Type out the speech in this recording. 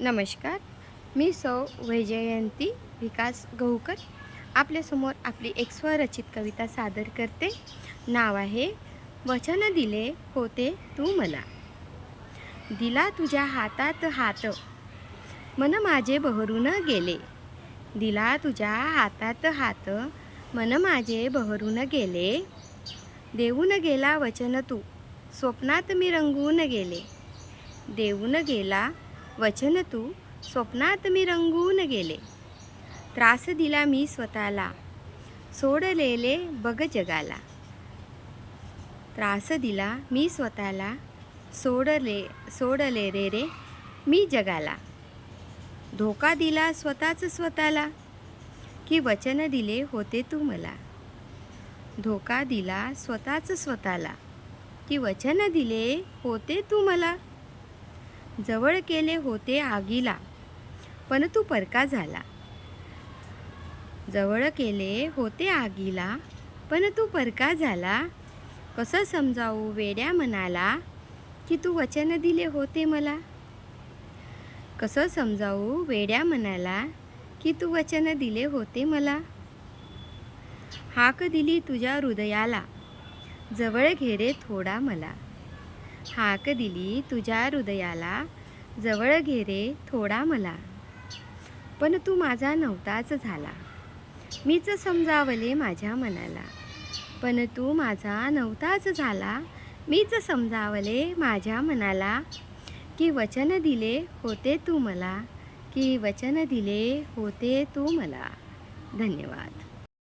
नमस्कार मी सौ वैजयंती विकास गहुकर आपल्यासमोर आपली एक स्वरचित कविता सादर करते. नाव आहे वचन दिले होते तू मला. दिला तुझ्या हातात हात. मन माझे बहरून गेले. दिला तुझ्या हातात हात. मन माझे बहरून गेले. देऊन गेला वचन तू. स्वप्नात मी रंगून गेले. देऊन गेला वचन तू स्वप्नात मी रंगून गेले. त्रास दिला मी स्वतःला. सोडलेले बघ जगाला. त्रास दिला मी स्वतःला. सोडले सोडले रे रे मी जगाला. धोका दिला स्वतःच स्वतःला. की वचन दिले होते तू मला. धोका दिला स्वतःच स्वतःला. की वचन दिले होते तू मला. जवळ केले होते आगीला पण तू परका झाला. जवळ केले होते आगीला पण तू परका झाला. कसं समजावू वेड्या मनाला की तू वचन दिले होते मला? कसं समजावू वेड्या मनाला की तू वचन दिले होते मला? हाक दिली तुझ्या हृदयाला जवळ घेरे थोडा मला. हाक दिली तुझ्या हृदयाला. जवळ घेरे थोडा मला. पण तू माझा नव्हताच झाला. मीच समजावले माझ्या मनाला. पण तू माझा नव्हताच झाला. मीच समजावले माझ्या मनाला. की वचन दिले होते तू मला. की वचन दिले होते तू मला. धन्यवाद.